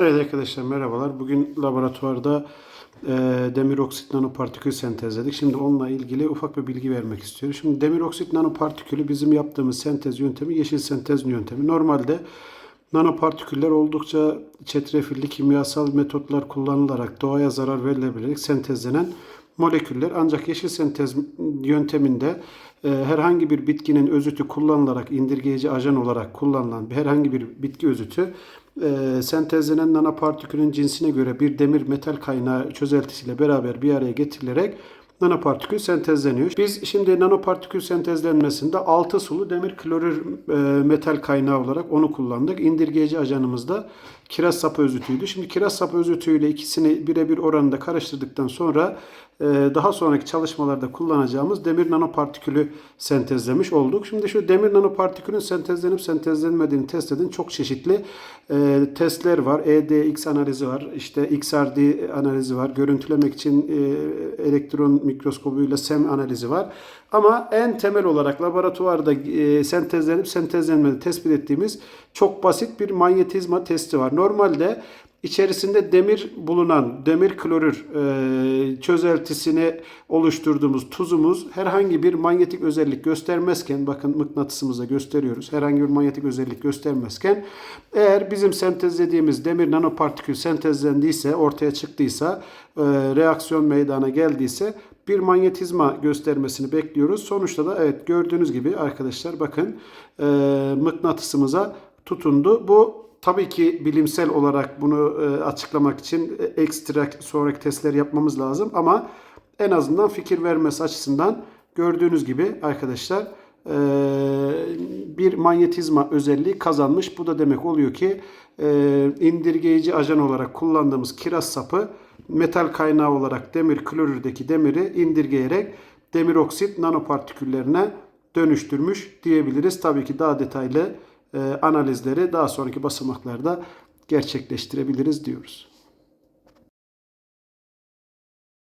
Evet arkadaşlar merhabalar. Bugün laboratuvarda e, demir oksit nanopartikül sentezledik. Şimdi onunla ilgili ufak bir bilgi vermek istiyorum. Şimdi demir oksit nanopartikülü bizim yaptığımız sentez yöntemi yeşil sentez yöntemi. Normalde nanopartiküller oldukça çetrefilli kimyasal metotlar kullanılarak doğaya zarar verilebilerek sentezlenen moleküller. Ancak yeşil sentez yönteminde e, herhangi bir bitkinin özütü kullanılarak indirgeyici ajan olarak kullanılan herhangi bir bitki özütü e, sentezlenen nanopartikülün cinsine göre bir demir metal kaynağı çözeltisiyle beraber bir araya getirilerek nanopartikül sentezleniyor. Biz şimdi nanopartikül sentezlenmesinde 6 sulu demir klorür e, metal kaynağı olarak onu kullandık. İndirgeyici ajanımız da kiraz sapı özütüydü. Şimdi kiraz sapı özütüyle ikisini birebir oranında karıştırdıktan sonra e, daha sonraki çalışmalarda kullanacağımız demir nanopartikülü sentezlemiş olduk. Şimdi şu demir nanopartikülün sentezlenip sentezlenmediğini test edin. Çok çeşitli e, testler var. EDX analizi var. İşte XRD analizi var. Görüntülemek için e, elektron mikroskobuyla SEM analizi var. Ama en temel olarak laboratuvarda e, sentezlenip sentezlenmediğini tespit ettiğimiz çok basit bir manyetizma testi var. Normalde içerisinde demir bulunan demir klorür e, çözeltisini oluşturduğumuz tuzumuz herhangi bir manyetik özellik göstermezken bakın mıknatısımıza gösteriyoruz. Herhangi bir manyetik özellik göstermezken eğer bizim sentezlediğimiz demir nanopartikül sentezlendiyse ortaya çıktıysa e, reaksiyon meydana geldiyse bir manyetizma göstermesini bekliyoruz. Sonuçta da evet gördüğünüz gibi arkadaşlar bakın e, mıknatısımıza tutundu. Bu tabii ki bilimsel olarak bunu e, açıklamak için e, ekstra sonraki testler yapmamız lazım ama en azından fikir vermesi açısından gördüğünüz gibi arkadaşlar e, bir manyetizma özelliği kazanmış. Bu da demek oluyor ki e, indirgeyici ajan olarak kullandığımız kiraz sapı metal kaynağı olarak demir klorürdeki demiri indirgeyerek demir oksit nanopartiküllerine dönüştürmüş diyebiliriz. Tabii ki daha detaylı e, analizleri daha sonraki basamaklarda gerçekleştirebiliriz diyoruz.